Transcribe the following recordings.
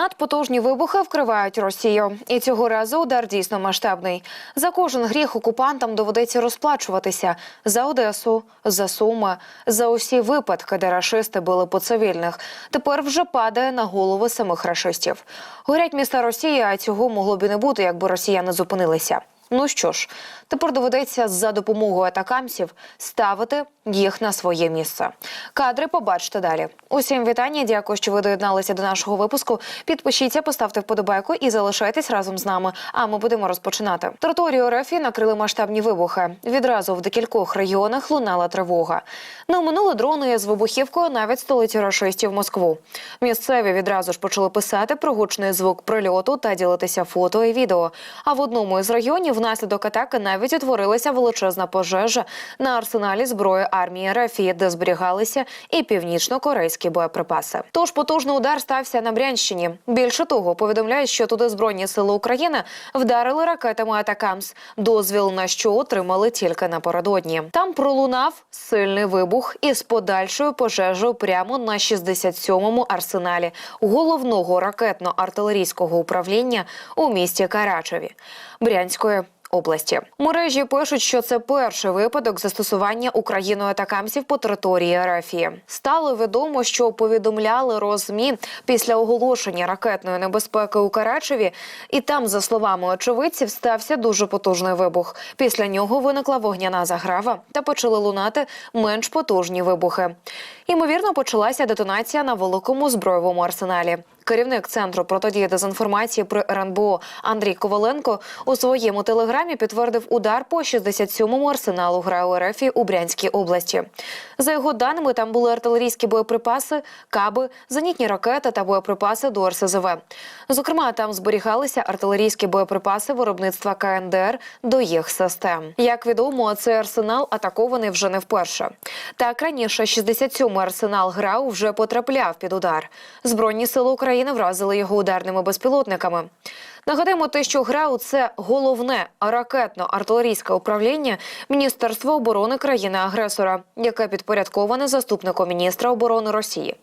Надпотужні вибухи вкривають Росію, і цього разу удар дійсно масштабний. За кожен гріх окупантам доведеться розплачуватися за Одесу, за Суми, за усі випадки, де рашисти били по цивільних. Тепер вже падає на голови самих рашистів. Горять міста Росії, а цього могло б і не бути, якби росіяни зупинилися. Ну що ж, тепер доведеться за допомогою атакамсів ставити їх на своє місце. Кадри побачите далі. Усім вітання. Дякую, що ви доєдналися до нашого випуску. Підпишіться, поставте вподобайку і залишайтесь разом з нами. А ми будемо розпочинати. Територію РФ накрили масштабні вибухи. Відразу в декількох регіонах лунала тривога. Не оминули дрони з вибухівкою навіть столиці рашистів Москву. Місцеві відразу ж почали писати про гучний звук прильоту та ділитися фото і відео. А в одному із районів внаслідок атаки навіть утворилася величезна пожежа на арсеналі зброї армії РФ, де зберігалися і північно-корейські боєприпаси. Тож потужний удар стався на Брянщині. Більше того, повідомляють, що туди збройні сили України вдарили ракетами Атакамс. Дозвіл на що отримали тільки напередодні. Там пролунав сильний вибух із подальшою пожежею прямо на 67-му арсеналі головного ракетно-артилерійського управління у місті Карачеві Брянської області. Мережі пишуть, що це перший випадок застосування Україною атакамсів по території РФ. Стало відомо, що повідомляли розмі після оголошення ракетної небезпеки у Карачеві, і там, за словами очевидців, стався дуже потужний вибух. Після нього виникла вогняна заграва та почали лунати менш потужні вибухи. Ймовірно, почалася детонація на великому збройовому арсеналі. Керівник центру протидії дезінформації при РНБО Андрій Коваленко у своєму телеграмі підтвердив удар по 67-му арсеналу ГРАУ РФ у Брянській області. За його даними, там були артилерійські боєприпаси, каби, зенітні ракети та боєприпаси до РСЗВ. Зокрема, там зберігалися артилерійські боєприпаси виробництва КНДР до їх систем. Як відомо, цей арсенал атакований вже не вперше. Так раніше 67-й арсенал ГРАУ вже потрапляв під удар. Збройні сили України вразили його ударними безпілотниками. Нагадаємо, те, що ГРАУ – це головне ракетно-артилерійське управління Міністерства оборони країни-агресора, яке підпорядковане заступником міністра оборони Росії.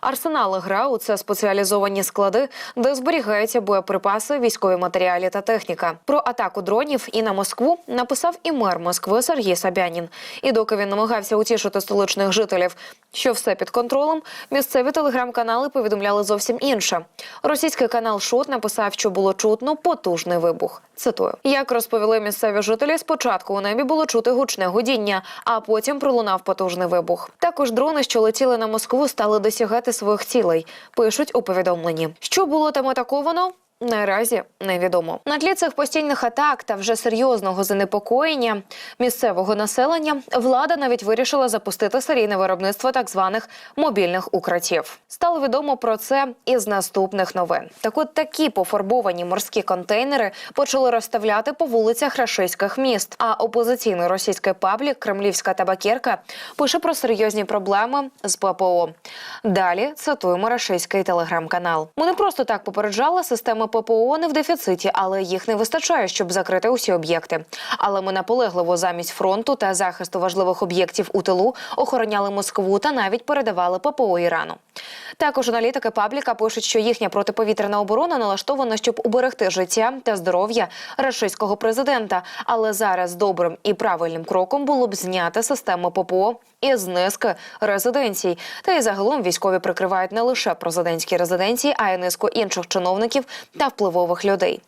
Арсенали ГРАУ – це спеціалізовані склади, де зберігаються боєприпаси, військові матеріалі та техніка. Про атаку дронів і на Москву написав і мер Москви Сергій Сабянін. І доки він намагався утішити столичних жителів, що все під контролем, місцеві телеграм-канали повідомляли зовсім інше. Російський канал Шот написав, що було чутно потужний вибух. Цитую, як розповіли місцеві жителі, спочатку у небі було чути гучне гудіння, а потім пролунав потужний вибух. Також дрони, що летіли на Москву, стали досягати своїх цілей. Пишуть у повідомленні, що було там атаковано. Наразі невідомо на тлі цих постійних атак та вже серйозного занепокоєння місцевого населення влада навіть вирішила запустити серійне виробництво так званих мобільних укриттів. Стало відомо про це із наступних новин. Так от такі пофарбовані морські контейнери почали розставляти по вулицях рашистських міст. А опозиційний російський паблік Кремлівська табакерка пише про серйозні проблеми з ППО. Далі цитуємо рашистський телеграм-канал. Ми не просто так попереджали системи ППО не в дефіциті, але їх не вистачає, щоб закрити усі об'єкти. Але ми наполегливо замість фронту та захисту важливих об'єктів у тилу охороняли Москву та навіть передавали ППО Ірану. Також аналітики пабліка пишуть, що їхня протиповітряна оборона налаштована, щоб уберегти життя та здоров'я рашистського президента. Але зараз добрим і правильним кроком було б зняти систему ППО із низки резиденцій. Та й загалом військові прикривають не лише президентські резиденції, а й низку інших чиновників та впливових людей.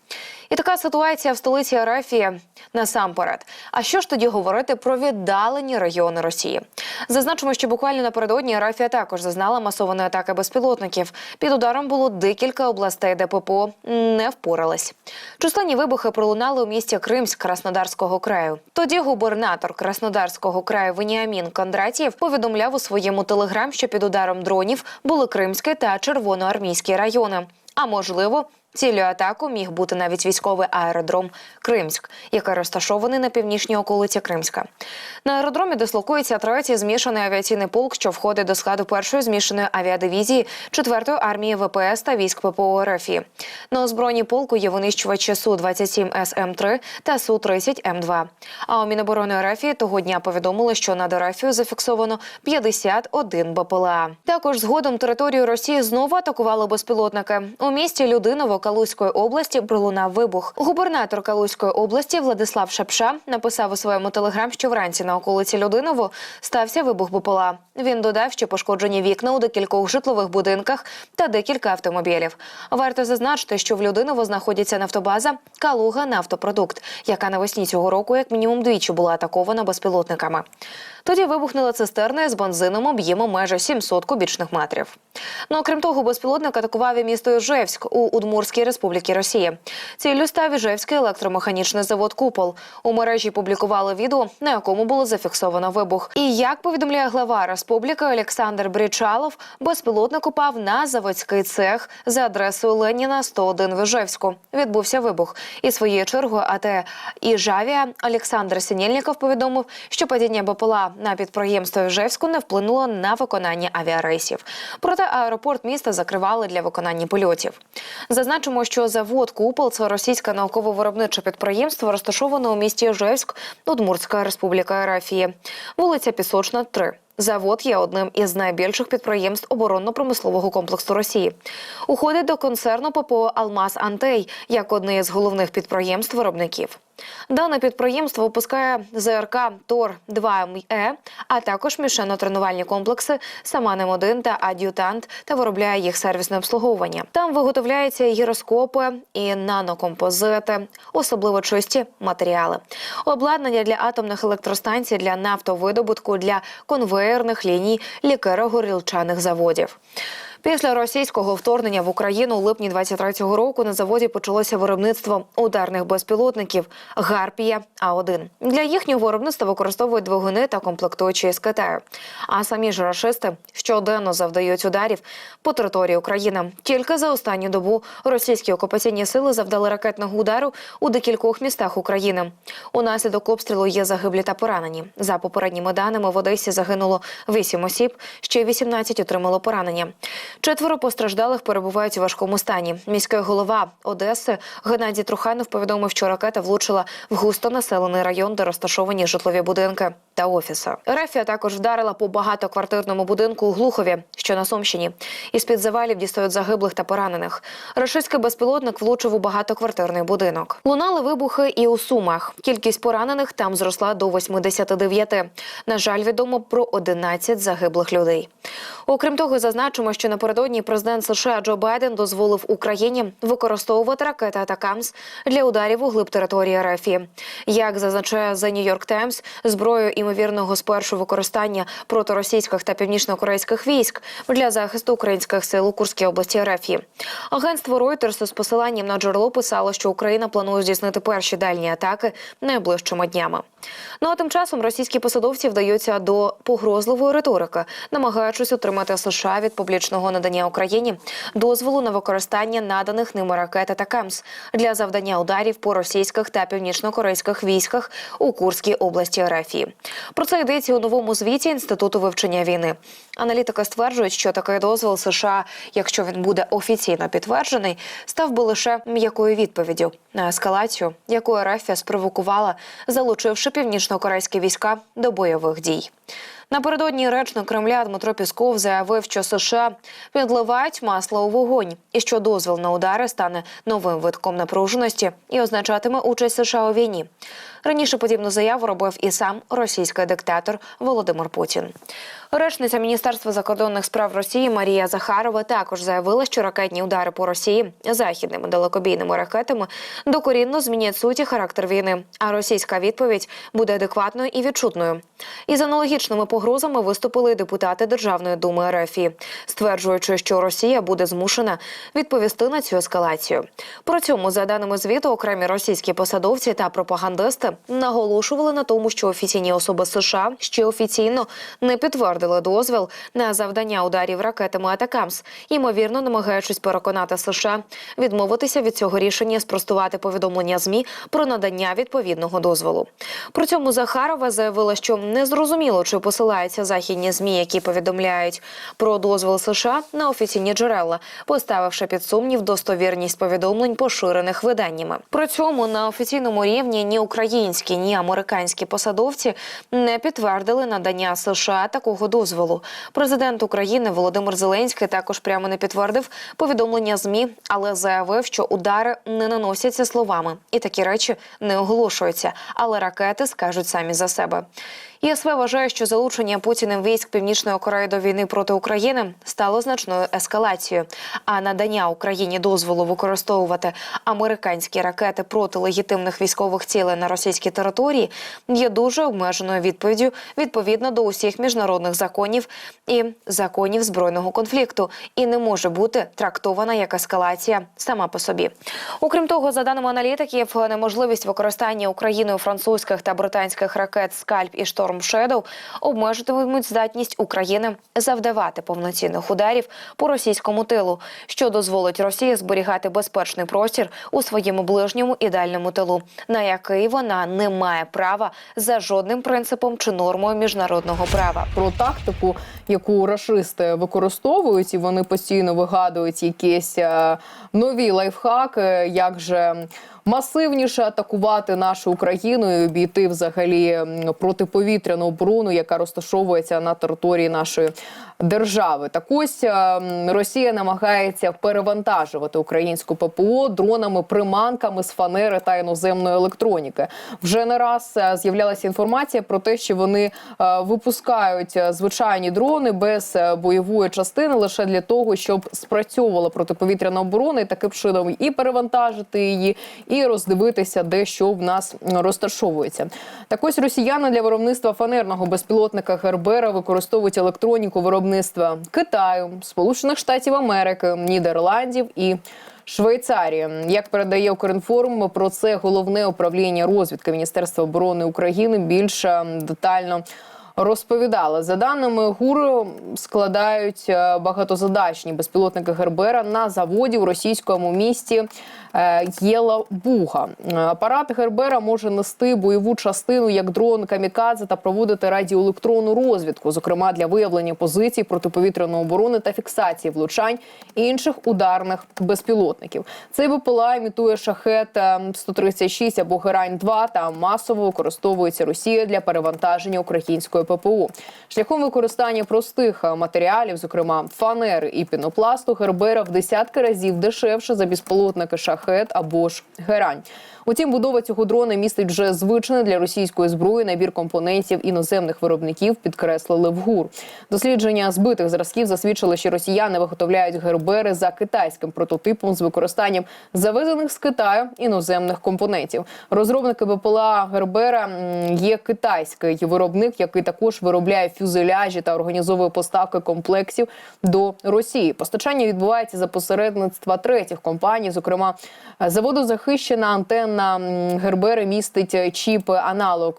І така ситуація в столиці Арафії насамперед. А що ж тоді говорити про віддалені регіони Росії? Зазначимо, що буквально напередодні Арафія також зазнала масованої атаки безпілотників. Під ударом було декілька областей, де ППО не впорались. Численні вибухи пролунали у місті Кримськ Краснодарського краю. Тоді губернатор Краснодарського краю Веніамін Кондратєв повідомляв у своєму телеграм, що під ударом дронів були Кримське та Червоноармійські райони. А можливо, Ціллю атаку міг бути навіть військовий аеродром Кримськ, який розташований на північній околиці Кримська. На аеродромі дислокується третій змішаний авіаційний полк, що входить до складу першої змішаної авіадивізії 4-ї армії ВПС та військ ППО РФ. На озброєнні полку є винищувачі Су-27 СМ-3 та Су-30М2. А у Міноборони РФ того дня повідомили, що над РФ зафіксовано 51 БПЛА. Також згодом територію Росії знову атакували безпілотники. У місті Людиново Калузької області пролунав вибух. Губернатор Калузької області Владислав Шапша написав у своєму телеграм, що вранці на околиці Людиново стався вибух БПЛА. Він додав, що пошкоджені вікна у декількох житлових будинках та декілька автомобілів. Варто зазначити, що в Людиново знаходиться нафтобаза Калуга Нафтопродукт, яка навесні цього року як мінімум двічі була атакована безпілотниками. Тоді вибухнула цистерна з бензином об'ємом майже 700 кубічних метрів. Ну окрім того, безпілотник атакував і місто Іжевськ у Удмурській республіці Росії. Ціллю став Іжевський електромеханічний завод Купол. У мережі публікували відео, на якому було зафіксовано вибух. І як повідомляє глава республіки Олександр Брічалов, безпілотник упав на заводський цех за адресою Леніна 101 в Іжевську. Відбувся вибух. І своєю чергою АТ Іжавія Олександр Синєльніков повідомив, що падіння БПЛА на підприємство Іжевську не вплинуло на виконання авіарейсів. Проте аеропорт міста закривали для виконання польотів. Зазначимо, що завод Купол це російське науково-виробниче підприємство, розташоване у місті Жевськ, Удмуртська республіка Рафії, вулиця Пісочна, 3. Завод є одним із найбільших підприємств оборонно-промислового комплексу Росії. Уходить до концерну ППО Алмаз Антей як одне з головних підприємств виробників. Дане підприємство випускає ЗРК Тор 2 е а також мішено-тренувальні комплекси Саманем 1 та Ад'ютант та виробляє їх сервісне обслуговування. Там виготовляються гіроскопи, і нанокомпозити, особливо чисті матеріали, обладнання для атомних електростанцій, для нафтовидобутку, для конвеєрних ліній, лікеро-горілчаних заводів. Після російського вторгнення в Україну у липні 23-го року на заводі почалося виробництво ударних безпілотників Гарпія А1. Для їхнього виробництва використовують двигуни та комплектуючі з Китаю. А самі ж рашисти щоденно завдають ударів по території України. Тільки за останню добу російські окупаційні сили завдали ракетного удару у декількох містах України. Унаслідок обстрілу є загиблі та поранені. За попередніми даними в Одесі загинуло 8 осіб, ще 18 отримало поранення. Четверо постраждалих перебувають у важкому стані. Міський голова Одеси Геннадій Труханов повідомив, що ракета влучила в густонаселений район, де розташовані житлові будинки та офіси. Рефія також вдарила по багатоквартирному будинку у Глухові, що на Сумщині. Із під завалів дістають загиблих та поранених. Рашистський безпілотник влучив у багатоквартирний будинок. Лунали вибухи і у Сумах. Кількість поранених там зросла до 89. На жаль, відомо про 11 загиблих людей. Окрім того, зазначимо, що напередодні президент США Джо Байден дозволив Україні використовувати ракети Атакамс для ударів у глиб території РФ. Як зазначає The New York Times, зброю імовірного спершу використання проти російських та північно-корейських військ для захисту українських сил у Курській області РФ. Агентство Reuters з посиланням на джерело писало, що Україна планує здійснити перші дальні атаки найближчими днями. Ну а тим часом російські посадовці вдаються до погрозливої риторики, намагаючись отримати США від публічного надання Україні дозволу на використання наданих ними ракет та КЕМС для завдання ударів по російських та північно-корейських військах у Курській області РФ. Про це йдеться у новому звіті інституту вивчення війни. Аналітики стверджують, що такий дозвіл США, якщо він буде офіційно підтверджений, став би лише м'якою відповіддю на ескалацію, яку РФ спровокувала, залучивши північно-корейські війська до бойових дій. Напередодні речник Кремля Дмитро Пісков заявив, що США підливають масло у вогонь, і що дозвіл на удари стане новим витком напруженості і означатиме участь США у війні. Раніше подібну заяву робив і сам російський диктатор Володимир Путін. Речниця Міністерства закордонних справ Росії Марія Захарова також заявила, що ракетні удари по Росії західними далекобійними ракетами докорінно змінять суть і характер війни. А російська відповідь буде адекватною і відчутною. Із аналогічними погрозами виступили депутати Державної думи РФ, стверджуючи, що Росія буде змушена відповісти на цю ескалацію. При цьому, за даними звіту, окремі російські посадовці та пропагандисти наголошували на тому, що офіційні особи США ще офіційно не підтвердили дозвіл на завдання ударів ракетами Атакамс, ймовірно, намагаючись переконати США відмовитися від цього рішення, спростувати повідомлення змі про надання відповідного дозволу. При цьому Захарова заявила, що не зрозуміло, чи посилаються західні змі, які повідомляють про дозвіл США на офіційні джерела, поставивши під сумнів достовірність повідомлень, поширених виданнями. При цьому на офіційному рівні ні українські, ні американські посадовці не підтвердили надання США такого дозволу. Президент України Володимир Зеленський також прямо не підтвердив повідомлення змі, але заявив, що удари не наносяться словами, і такі речі не оголошуються, але ракети скажуть самі за себе. ЄСВ вважає, що залучення Путіним військ Північної Кореї до війни проти України стало значною ескалацією. А надання Україні дозволу використовувати американські ракети проти легітимних військових цілей на російській території є дуже обмеженою відповіддю відповідно до усіх міжнародних законів і законів збройного конфлікту, і не може бути трактована як ескалація сама по собі. Окрім того, за даними аналітиків, неможливість використання Україною французьких та британських ракет Скальп і Шторм Шедоу обмежуватимуть здатність України завдавати повноцінних ударів по російському тилу, що дозволить Росії зберігати безпечний простір у своєму ближньому і дальньому тилу, на який вона не має права за жодним принципом чи нормою міжнародного права. про тактику, яку рашисти використовують, і вони постійно вигадують якісь е, нові лайфхаки, як же масивніше атакувати нашу Україну і обійти взагалі протиповітряну оборону, яка розташовується на території нашої держави. Так ось е, Росія намагається перевантажувати українську ППО дронами, приманками з фанери та іноземної електроніки. Вже не раз е, з'являлася інформація про те, що вони е, випускають звичайні дрони без бойової частини лише для того, щоб спрацьовувала протиповітряна оборона і таким чином і перевантажити її, і роздивитися, де що в нас розташовується. Так ось росіяни для виробництва фанерного безпілотника Гербера використовують електроніку виробництва Китаю, Сполучених Штатів Америки, Нідерландів і. Швейцарії, як передає Укрінформ, про це головне управління розвідки Міністерства оборони України більш е, детально розповідали. За даними ГУР, складають е, багатозадачні безпілотники Гербера на заводі у російському місті е, Єла Буга. Е, Апарат Гербера може нести бойову частину як дрон камікадзе та проводити радіоелектронну розвідку, зокрема для виявлення позицій протиповітряної оборони та фіксації влучань інших ударних безпілотників. Цей БПЛА імітує шахет е, 136 або Герань 2 та масово використовується Росією для перевантаження української ППО. Шляхом використання простих е, матеріалів, зокрема фанери і пінопласту, Гербера в десятки разів дешевше за безполотники шахет або ж Герань. Утім, будова цього дрона містить вже звичний для російської зброї набір компонентів іноземних виробників, підкреслили в ГУР. Дослідження збитих зразків засвідчили, що росіяни виготовляють гербери за китайським прототипом з використанням завезених з Китаю іноземних компонентів. Розробники БПЛА Гербера є китайський виробник, який також виробляє фюзеляжі та організовує поставки комплексів до Росії. Постачання відбувається за посередництва третіх компаній, зокрема заводозахищена антенна м, Гербери містить чіп аналог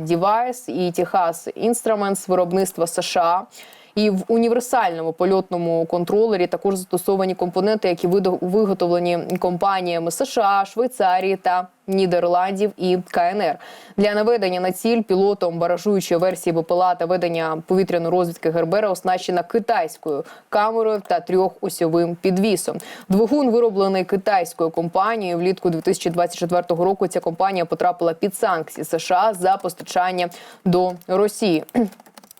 Device і Техас Instruments виробництва США. І в універсальному польотному контролері також застосовані компоненти, які виготовлені компаніями США, Швейцарії та Нідерландів і КНР для наведення на ціль пілотом баражуючої версії БПЛА та ведення повітряної розвідки Гербера оснащена китайською камерою та трьохосьовим підвісом. Двигун вироблений китайською компанією. Влітку 2024 року ця компанія потрапила під санкції США за постачання до Росії.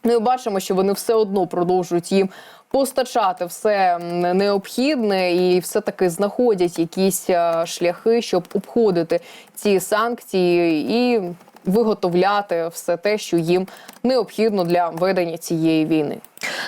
Ну і бачимо, що вони все одно продовжують їм постачати все необхідне і все таки знаходять якісь е, шляхи, щоб обходити ці санкції і виготовляти все те, що їм необхідно для ведення цієї війни.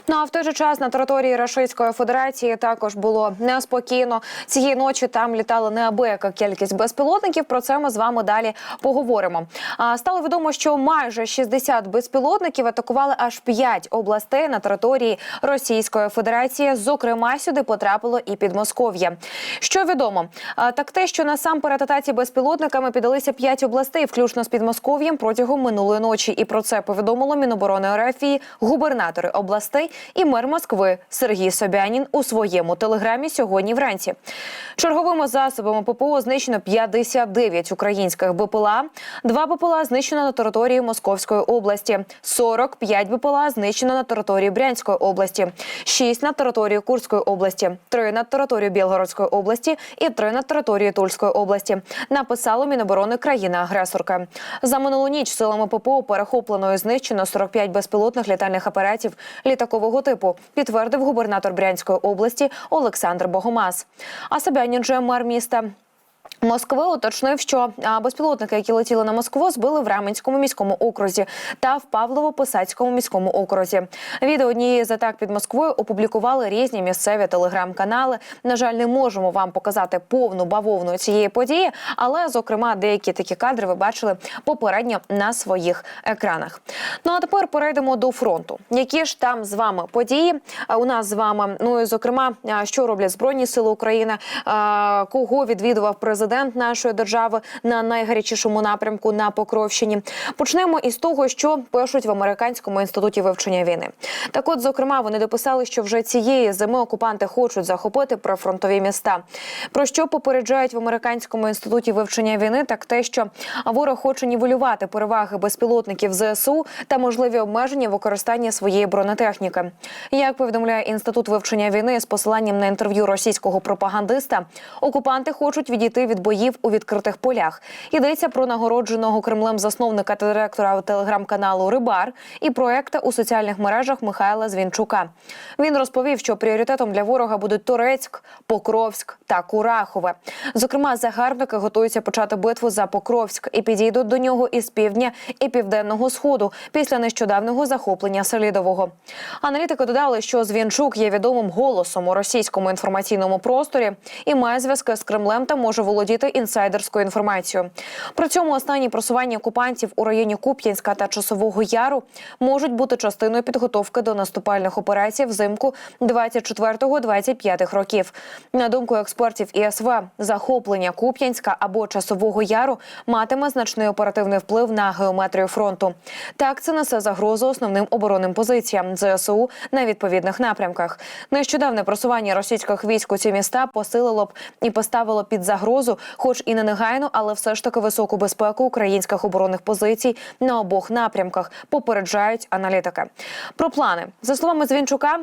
Ну а в той же час на території Російської Федерації також було неспокійно. Цієї ночі там літала неабияка кількість безпілотників. Про це ми з вами далі поговоримо. А стало відомо, що майже 60 безпілотників атакували аж 5 областей на території Російської Федерації. Зокрема, сюди потрапило і Підмосков'я. Що відомо, А, так те, що насамперед атаці безпілотниками піддалися 5 областей, включно з Підмосков'ям протягом минулої ночі. І про це повідомило Міноборони РФ, губернатори областей і мер Москви Сергій Собянін у своєму телеграмі сьогодні вранці. Черговими засобами ППО знищено 59 українських БПЛА, два БПЛА знищено на території Московської області, 45 БПЛА знищено на території Брянської області, 6 на території Курської області, 3 на території Білгородської області і 3 на території Тульської області. Написало Міноборони країни-агресорки. За минулу ніч силами ППО перехоплено і знищено 45 безпілотних літальних апаратів літакового типу, підтвердив губернатор Брянської області Олександр Богомаз. А Себянін же мер міста. Москви уточнив, що безпілотники, які летіли на Москву, збили в Раменському міському окрузі та в Павлово-Посадському міському окрузі. Відео однієї з атак під Москвою опублікували різні місцеві телеграм-канали. На жаль, не можемо вам показати повну бавовну цієї події, але зокрема деякі такі кадри ви бачили попередньо на своїх екранах. Ну а тепер перейдемо до фронту. Які ж там з вами події? У нас з вами, ну і зокрема, що роблять збройні сили України, кого відвідував президент нашої держави на найгарячішому напрямку на Покровщині. Почнемо із того, що пишуть в американському інституті вивчення війни. Так, от, зокрема, вони дописали, що вже цієї зими окупанти хочуть захопити прифронтові міста. Про що попереджають в американському інституті вивчення війни, так те, що ворог хоче нівелювати переваги безпілотників ЗСУ та можливі обмеження використання своєї бронетехніки. Як повідомляє інститут вивчення війни з посиланням на інтерв'ю російського пропагандиста, окупанти хочуть відійти від боїв у відкритих полях. Йдеться про нагородженого Кремлем засновника та директора телеграм-каналу Рибар і проекта у соціальних мережах Михайла Звінчука. Він розповів, що пріоритетом для ворога будуть Турецьк, Покровськ та Курахове. Зокрема, загарбники готуються почати битву за Покровськ і підійдуть до нього із півдня і південного сходу після нещодавнього захоплення Селідового. Аналітики додали, що Звінчук є відомим голосом у російському інформаційному просторі і має зв'язки з Кремлем та може володіти інсайдерською інформацією. При цьому останні просування окупантів у районі Куп'янська та Часового Яру можуть бути частиною підготовки до наступальних операцій взимку 24-25 років. На думку експертів ІСВ, захоплення Куп'янська або Часового Яру матиме значний оперативний вплив на геометрію фронту. Так це несе загрозу основним оборонним позиціям ЗСУ на відповідних напрямках. Нещодавне просування російських військ у ці міста посилило б і поставило під загрозу, хоч і не негайно, але все ж таки високу безпеку українських оборонних позицій на обох напрямках. Попереджають аналітики. Про плани за словами Звінчука.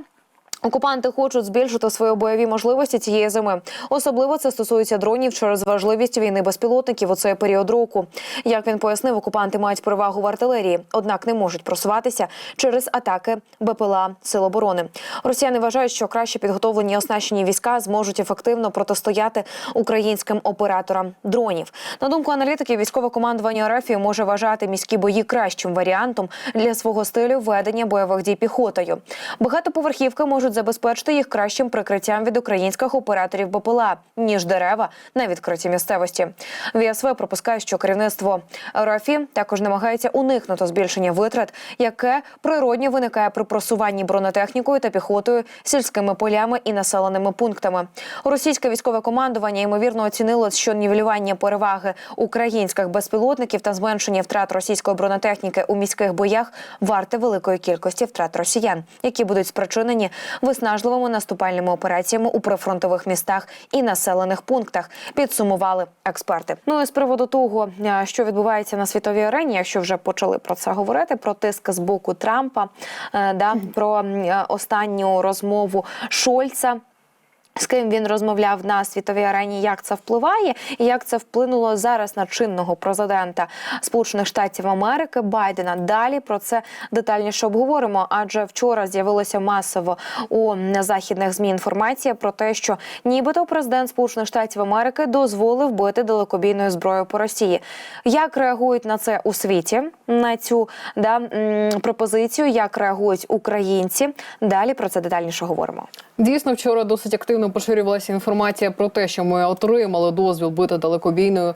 Окупанти хочуть збільшити свої бойові можливості цієї зими. Особливо це стосується дронів через важливість війни безпілотників у цей період року. Як він пояснив, окупанти мають перевагу в артилерії, однак не можуть просуватися через атаки БПЛА Сил оборони. Росіяни вважають, що краще підготовлені оснащені війська зможуть ефективно протистояти українським операторам дронів. На думку аналітиків, військове командування РФ може вважати міські бої кращим варіантом для свого стилю ведення бойових дій піхотою. Багатоповерхівки можуть забезпечити їх кращим прикриттям від українських операторів БПЛА, ніж дерева на відкритій місцевості. ВСВ пропускає, що керівництво РФ також намагається уникнути збільшення витрат, яке природньо виникає при просуванні бронетехнікою та піхотою сільськими полями і населеними пунктами. Російське військове командування ймовірно оцінило, що нівелювання переваги українських безпілотників та зменшення втрат російської бронетехніки у міських боях варте великої кількості втрат росіян, які будуть спричинені виснажливими наступальними операціями у прифронтових містах і населених пунктах. Підсумували експерти. Ну і з приводу того, е, що відбувається на світовій арені, якщо вже почали про це говорити, про тиск з боку Трампа, е, да про е, останню розмову Шольца. З ким він розмовляв на світовій арені, як це впливає, і як це вплинуло зараз на чинного президента Сполучених Штатів Америки Байдена. Далі про це детальніше обговоримо. Адже вчора з'явилося масово у західних змі інформація про те, що нібито президент Сполучених Штатів Америки дозволив бити далекобійною зброєю по Росії. Як реагують на це у світі на цю да пропозицію? Як реагують українці? Далі про це детальніше говоримо. Дійсно, вчора досить активно поширювалася інформація про те, що ми отримали дозвіл бити далекобійною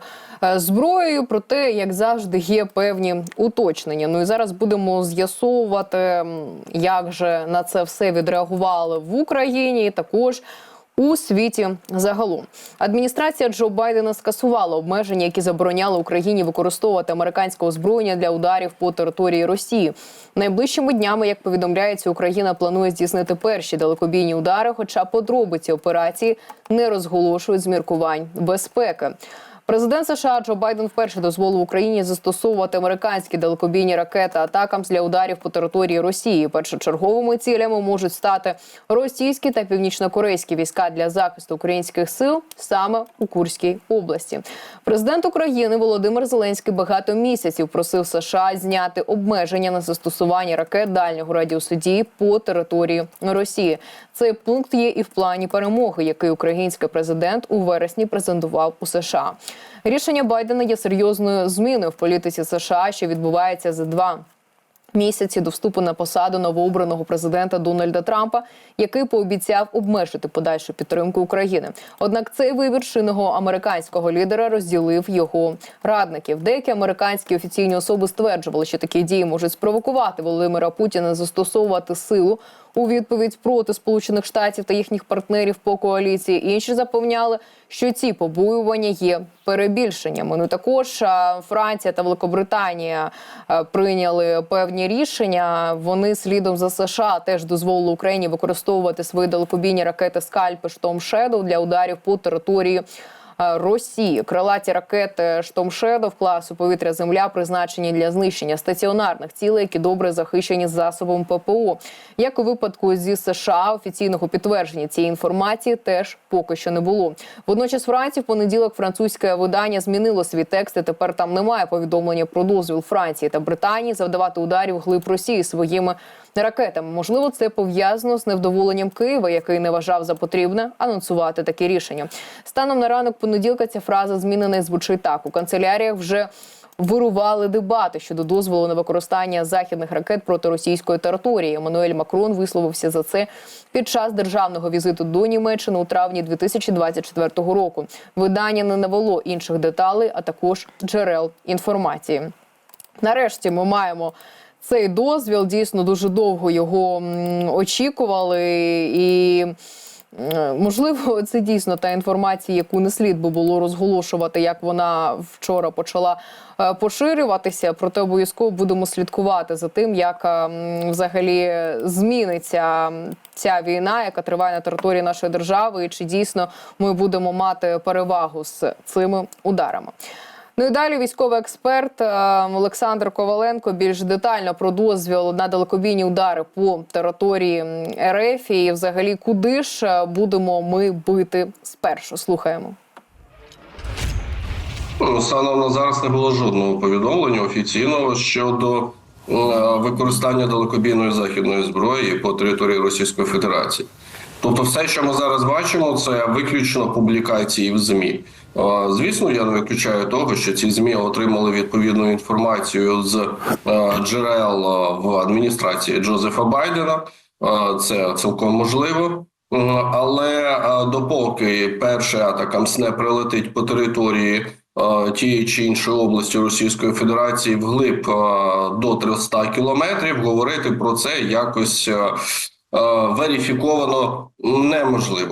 зброєю. Про те, як завжди, є певні уточнення. Ну і зараз будемо з'ясовувати, як же на це все відреагували в Україні, також. У світі загалом адміністрація Джо Байдена скасувала обмеження, які забороняли Україні використовувати американське озброєння для ударів по території Росії. Найближчими днями, як повідомляється, Україна планує здійснити перші далекобійні удари, хоча подробиці операції не розголошують з міркувань безпеки. Президент США Джо Байден вперше дозволив Україні застосовувати американські далекобійні ракети атакам для ударів по території Росії. Першочерговими цілями можуть стати російські та північнокорейські війська для захисту українських сил саме у Курській області. Президент України Володимир Зеленський багато місяців просив США зняти обмеження на застосування ракет дальнього радіусу дії по території Росії. Цей пункт є і в плані перемоги, який український президент у вересні презентував у США. Рішення Байдена є серйозною зміною в політиці США, що відбувається за два. Місяці до вступу на посаду новообраного президента Дональда Трампа, який пообіцяв обмежити подальшу підтримку України. Однак цей вибір чинного американського лідера розділив його радників. Деякі американські офіційні особи стверджували, що такі дії можуть спровокувати Володимира Путіна застосовувати силу у відповідь проти Сполучених Штатів та їхніх партнерів по коаліції. Інші запевняли, що ці побоювання є перебільшеннями. Ну також Франція та Великобританія прийняли певні рішення. Вони слідом за США теж дозволили Україні використовувати свої далекобійні ракети Скальпи Штом Шедоу для ударів по території. Росії крилаті ракети «Штормшедов» класу повітря Земля призначені для знищення стаціонарних цілей, які добре захищені засобом ППО. Як у випадку зі США, офіційного підтвердження цієї інформації теж поки що не було. Водночас, Франції в понеділок французьке видання змінило свій текст. і Тепер там немає повідомлення про дозвіл Франції та Британії завдавати ударів глиб Росії своїми ракетами. Можливо, це пов'язано з невдоволенням Києва, який не вважав за потрібне анонсувати таке рішення. Станом на ранок понеділка ця фраза змінена і звучить так: у канцеляріях вже. Вирували дебати щодо дозволу на використання західних ракет проти російської території. Еммануель Макрон висловився за це під час державного візиту до Німеччини у травні 2024 року. Видання не навело інших деталей, а також джерел інформації. Нарешті ми маємо цей дозвіл. Дійсно дуже довго його очікували і. Можливо, це дійсно та інформація, яку не слід би було розголошувати, як вона вчора почала е, поширюватися. Проте обов'язково будемо слідкувати за тим, як е, взагалі зміниться ця війна, яка триває на території нашої держави, і чи дійсно ми будемо мати перевагу з цими ударами. Ну і далі військовий експерт е, Олександр Коваленко більш детально про дозвіл на далекобійні удари по території РФ і взагалі куди ж е, будемо ми бити спершу. Слухаємо. Ну, Станом на зараз не було жодного повідомлення офіційного щодо е, використання далекобійної західної зброї по території Російської Федерації. Тобто, все, що ми зараз бачимо, це виключно публікації в ЗМІ. Звісно, я не виключаю того, що ці змі отримали відповідну інформацію з е, джерел е, в адміністрації Джозефа Байдена. Це цілком можливо. Але е, допоки перший атакамс не прилетить по території тієї чи іншої області Російської Федерації вглиб до 300 кілометрів, говорити про це якось верифіковано неможливо.